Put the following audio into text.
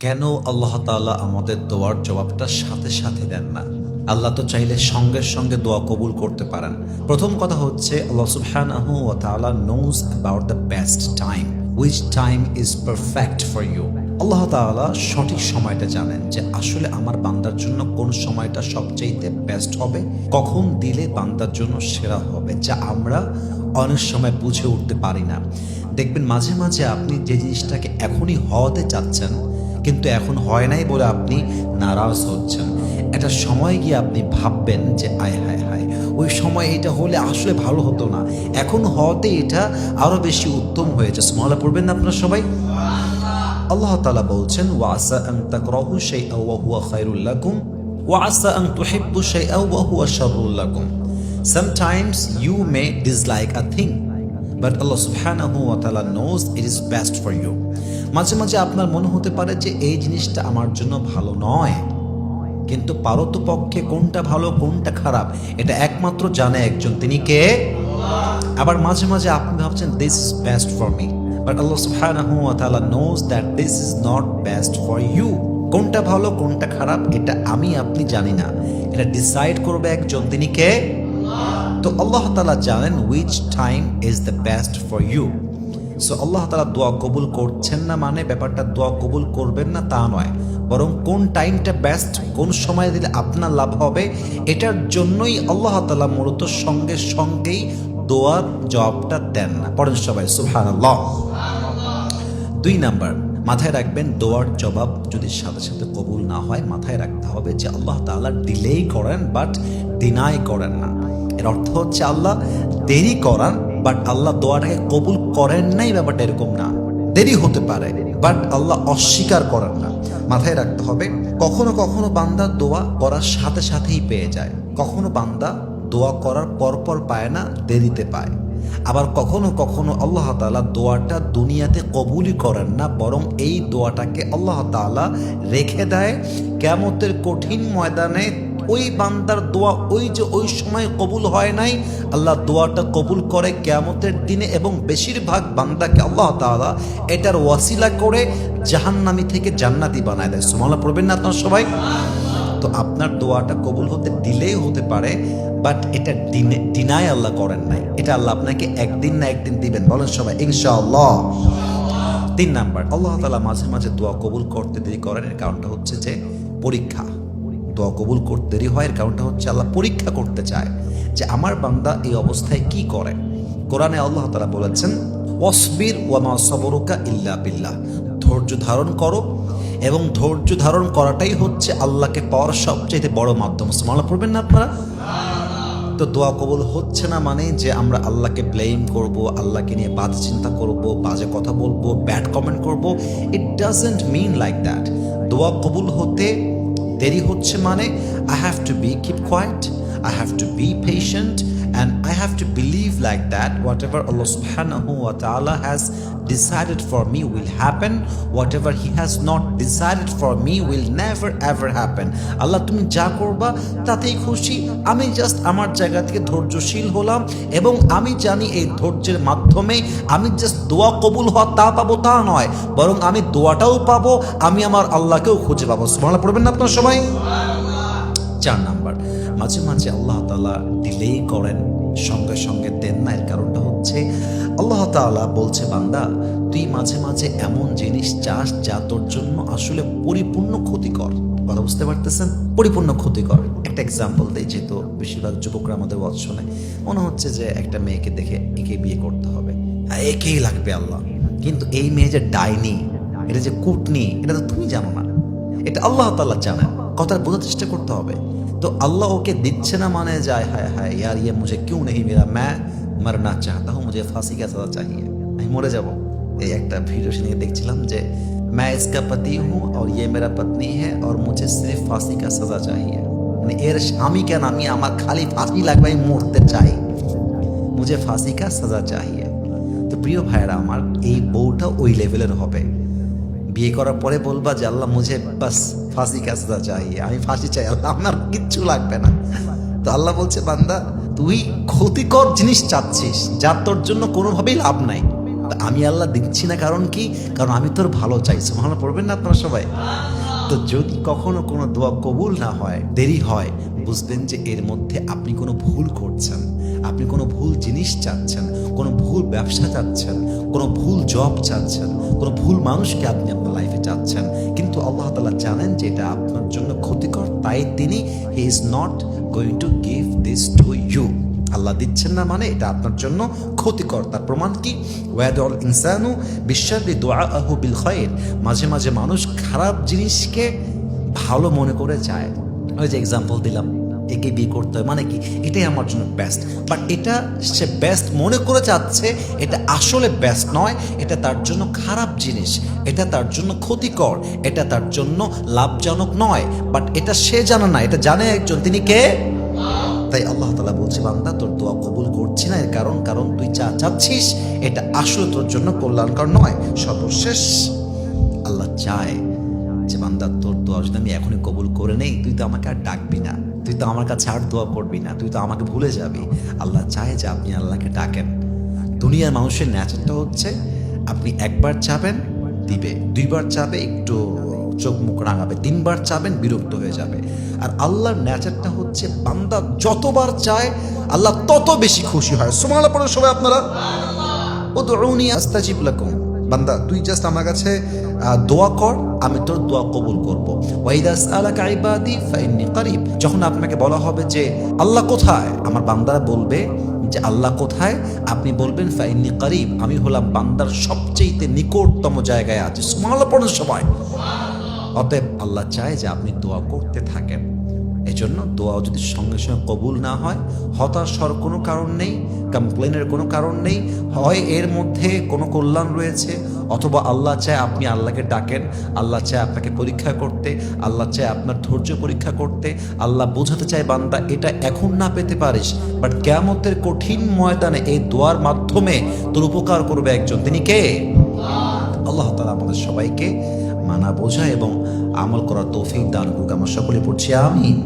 কেন আল্লাহ তাআলা আমাদের দোয়ার জবাবটা সাথে সাথে দেন না? আল্লাহ তো চাইলে সঙ্গে সঙ্গে দোয়া কবুল করতে পারেন। প্রথম কথা হচ্ছে knows about the best time which time is perfect for you Allah তাআলা সঠিক সময়টা জানেন যে আসলে আমার বান্দার জন্য কোন সময়টা সবচেয়ে বেস্ট হবে, কখন দিলে বান্দার জন্য সেরা হবে, যা আমরা অনেক সময় বুঝে উঠতে পারি না। দেখবেন মাঝে মাঝে আপনি যে জিনিসটাকে এখনই হওয়াতে চাচ্ছেন কিন্তু এখন হয় নাই বলে আপনি নারাজ হচ্ছেন। একটা সময় গিয়ে আপনি ভাববেন যে, আয়, হায় হায়। ওই সময় এটা হলে আসলে ভালো হতো না। এখন হওয়াতে এটা আরও বেশি উত্তম হয়েছে। স্মলা পড়বেন না আপনারা সবাই? আল্লাহ তালা বলছেন ওয়াসা আন তাকরাহু শাইআ ওয়া হুয়া খায়রুল লাকুম ওয়াসা আন তুহিব্বু শাইআ ওয়া হুয়া শাররুল লাকুম। Sometimes you may dislike a thing. But Allah সুবহানাহু ওয়া তাআলা knows it is best for you মাঝে মাঝে আপনার মনে হতে পারে যে এই জিনিসটা আমার জন্য ভালো নয়। কিন্তু পারতপক্ষে কোনটা ভালো, কোনটা খারাপ, এটা একমাত্র জানে একজন। তিনি কে? আবার মাঝে মাঝে আপনি ভাবছেন this is best for me but Allah সুবহানাহু ওয়া তাআলা knows that this is not best for you কোনটা ভালো, কোনটা খারাপ, এটা আমি, আপনি জানি না। এটা ডিসাইড করবে একজন। তিনি কে? তো আল্লাহ তালা জানেন which time is the best for you so Allah তালা দোয়া কবুল করছেন না মানে ব্যাপারটা দোয়া কবুল করবেন না তা নয়। বরং কোন টাইমটা বেস্ট কোন সময় দিলে আপনার লাভ হবে, এটার জন্যই আল্লাহ তালা মূলত সঙ্গে সঙ্গেই দোয়ার জবাবটা দেন না। পড়েন সবাই সুহান দুই নাম্বার, মাথায় রাখবেন দোয়ার জবাব যদি সাথে সাথে কবুল না হয়, মাথায় রাখতে হবে যে আল্লাহ তাআলা ডিলেই করেন বাট ডিনাই করেন না। এর অর্থ হচ্ছে আল্লাহ দেরি করান বাট আল্লাহ দোয়াটাকে কবুল করেন নাই ব্যাপারটা এরকম না। দেরি হতে পারে বাট আল্লাহ অস্বীকার করেন না। মাথায় রাখতে হবে, কখনো কখনো বান্দা দোয়া করার সাথে সাথেই পেয়ে যায়। কখনো বান্দা দোয়া করার পরপর পায় না, দেরিতে পায়। আবার কখনো কখনো আল্লাহ তাআলা দোয়াটা দুনিয়াতে কবুলই করেন না, বরং এই দোয়াটাকে আল্লাহ তাআলা রেখে দেয়। কেমতের কঠিন ময়দানে ওই বান্দার দোয়া ওই যে ওই সময় কবুল হয় নাই, আল্লাহ দোয়াটা কবুল করে কেয়ামতের দিনে এবং বেশিরভাগ বান্দাকে আল্লাহ তালা এটার ওয়াসিলা করে জাহান্নামি থেকে জান্নাতি বানায় দেয়। সুমালা পড়বেন না আপনার সবাই? তো আপনার দোয়াটা কবুল হতে দিলেই হতে পারে, বাট এটা ডিনাই আল্লাহ করেন নাই। এটা আল্লাহ আপনাকে একদিন না একদিন দিবেন। বলেন সবাই, ইনশাআল্লাহ। তিন নাম্বার, আল্লাহ তালা মাঝে মাঝে দোয়া কবুল করতে দেরি করেন, এর কারণটা হচ্ছে যে পরীক্ষা। দোয়া কবুল করতে দেরি হয়। এর কারণটা হচ্ছে আল্লাহ পরীক্ষা করতে চায় যে আমার বান্দা এই অবস্থায় কি করে। কোরআনে আল্লাহ তালা বলেছেন, ওয়াসবির ওয়ামা সবরুকা ইল্লা বিল্লাহ। ধৈর্য ধারণ করো এবং ধৈর্য ধারণ করাটাই হচ্ছে আল্লাহকে পাওয়ার সবচেয়ে বড় মাধ্যম। সুমালা পড়বেন না আপনারা? তো দোয়া কবুল হচ্ছে না মানে যে আমরা আল্লাহকে ব্লেম করব, আল্লাহকে নিয়ে বাজে চিন্তা করব, বাজে কথা বলব ব্যাড কমেন্ট করব। It doesn't mean like that দোয়া কবুল হতে দেরি হচ্ছে মানে I have to be keep quiet have to be patient and I have to believe like that whatever Allah subhanahu wa ta'ala has decided for me will happen. Whatever he has not decided for me will never, ever happen. Allah, তুমি যা করবা তাতেই খুশি। আমি just আমার জায়গা থেকে ধৈর্যশীল হলাম এবং আমি জানি এই ধৈর্যের মাধ্যমে আমি জাস্ট দোয়া কবুল হওয়া তা পাবো, তা নয়। বরং আমি দোয়াটাও পাবো, আমি আমার আল্লাহকেও খুঁজে পাবো। সুবহানাল্লাহ, পড়বেন না আপনার সবাই? চার নাম্বার। মাঝে মাঝে আল্লাহ তালা ডিলেই করেন, সঙ্গে সঙ্গে দেন না। এর কারণটা হচ্ছে তালা বলছে, বান্দা, তুই মাঝে মাঝে এমন জিনিস চাস যা তোর জন্য আসলে পরিপূর্ণ ক্ষতিকর। কথা বুঝতে পারতেছেন? পরিপূর্ণ ক্ষতিকর। একটা এক্সাম্পল দিই, যেহেতু বেশিরভাগ যুবকরা আমাদের ওয়াজ মনে হচ্ছে যে একটা মেয়েকে দেখে একে বিয়ে করতে হবে। হ্যাঁ, একেই লাগবে আল্লাহ। কিন্তু এই মেয়ে যে ডাইনি, এটা যে কুটনি, এটা তো তুমি জানো না। এটা আল্লাহ তাল্লাহ জানে কথার বোঝার চেষ্টা করতে হবে। তো আল্লাহ ওকে দিচ্ছে না মানে যায় হায় হায়, ইয়ার ইয়ে মুঝে কেউ নেই মেয়েরা ম্যা मरना चाहता हूँ मुझे फांसी का सजा चाहिए আমি মরে যাব এই একটা ভিডিও শুনে দেখছিলাম যে मैं इसका पति हूँ और ये मेरा पत्नी है और मुझे सिर्फ फांसी का सजा चाहिए মানে এর স্বামী কেন আমি আমার খালি ফাঁসি লাগবে আমি মরতে চাই মুঝে ফাঁসি কা সাজা চাহিয়ে তো প্রিয় ভাইরা আমার এই বউটা ওই লেভেলের হবে বিয়ে করার পরে বলবা যে আল্লাহ মুঝে বাস ফাঁসি কা সাজা চাহিয়ে আমি ফাঁসি চাই আল্লাহ আমার কিচ্ছু লাগবে না তো আল্লাহ বলছে, বান্দা, তুই ক্ষতিকর জিনিস চাচ্ছিস যার তোর জন্য কোনোভাবেই লাভ নাই। আমি আল্লাহ দিচ্ছি না কারণ কি? কারণ আমি তোর ভালো চাই। সুবহানাল্লাহ, পড়বেন না আপনারা সবাই? তো যদি কখনো কোনো দোয়া কবুল না হয়, দেরি হয়, বুঝবেন যে এর মধ্যে আপনি কোনো ভুল করছেন, আপনি কোনো ভুল জিনিস চাচ্ছেন, কোনো ভুল ব্যবসা চাচ্ছেন, কোনো ভুল জব চাচ্ছেন, কোনো ভুল মানুষকে আপনি আপনার লাইফে চাচ্ছেন। কিন্তু আল্লাহ তালা জানেন যে এটা আপনার জন্য ক্ষতিকর, তাই তিনি he is not going to give this to you Allah দিচ্ছেন না মানে এটা আপনার জন্য ক্ষতিকর। তার প্রমাণ কি? ওয়াদল ইনসানু বিশ্বাসি দোয়া আহু বিল খয়ের মাঝে মাঝে মানুষ খারাপ জিনিসকে ভালো মনে করে চায়। ওই যে এক্সাম্পল দিলাম। একে বিয়ে করতে হয়। মানে কি? এটাই আমার জন্য বেস্ট বাট এটা সে বেস্ট মনে করে চাচ্ছে, এটা আসলে বেস্ট নয়। এটা তার জন্য খারাপ জিনিস। এটা তার জন্য ক্ষতিকর। এটা তার জন্য লাভজনক নয়। বাট এটা সে জানে না। এটা জানে একজন। তিনি কে? তাই আল্লাহ তালা বলছে, বান্দা, তোর দোয়া কবুল করছি না। এর কারণ কারণ তুই যা চাচ্ছিস, এটা আসলে তোর জন্য কল্যাণকর নয়। সর্বশেষ আল্লাহ চায় যে, বান্দা, তোর দোয়া যদি আমি এখনই কবুল করে নেই, তুই তো আমাকে আর ডাকবি না। তুই তো আমার কাছে আর দোয়া করবি না, তুই তো আমাকে ভুলে যাবি। আল্লাহ চায় যে আপনি আল্লাহকে ডাকেন। দুনিয়ার মানুষের ন্যাচারটা হচ্ছে, আপনি একবার চাবেন, দিবে। দুইবার চাবে, একটু চোখ মুখ রাঙাবে। তিনবার চাবেন, বিরক্ত হয়ে যাবে। আর আল্লাহর ন্যাচারটা হচ্ছে, বান্দা যতবার চায়, আল্লাহ তত বেশি খুশি হয়। সুমালা পড়ে সবাই আপনারা ও দৌড়নি আস্তাজিব লাকুম। বান্দা, তুই জাস্ট আমার কাছে দোয়া কর, আমি তোর দোয়া কবুল করব। যখন আপনাকে বলা হবে যে, আল্লাহ কোথায়? আমার বান্দারা বলবে যে, আল্লাহ কোথায়? আপনি বলবেন ফাইন্নি করিব। আমি হলাম বান্দার সবচেয়েতে নিকটতম জায়গায় আছি সবাই অতএব আল্লাহ চায় যে আপনি দোয়া করতে থাকেন। এজন্য দোয়া যদি সঙ্গে সঙ্গে কবুল না হয় হতাশ হওয়ার কোনো কারণ নেই কমপ্লেনের কোনো কারণ নেই, হয় এর মধ্যে কোনো কল্যাণ রয়েছে, অথবা আল্লাহ চায় আপনি আল্লাহকে ডাকেন, আল্লাহ চায় আপনাকে পরীক্ষা করতে, আল্লাহ চায় আপনার ধৈর্য পরীক্ষা করতে, আল্লাহ বোঝাতে চায় বান্দা এটা এখন না পেতে পারিস বাট কেয়ামতের কঠিন ময়দানে এই দোয়ার মাধ্যমে তোর উপকার করবে একজন। তিনি কে? আল্লাহ। তালা আমাদের সবাইকে মানা বোঝা এবং আমল করার তৌফিক দান করুক। আমার সকলে পড়ছি আমিন।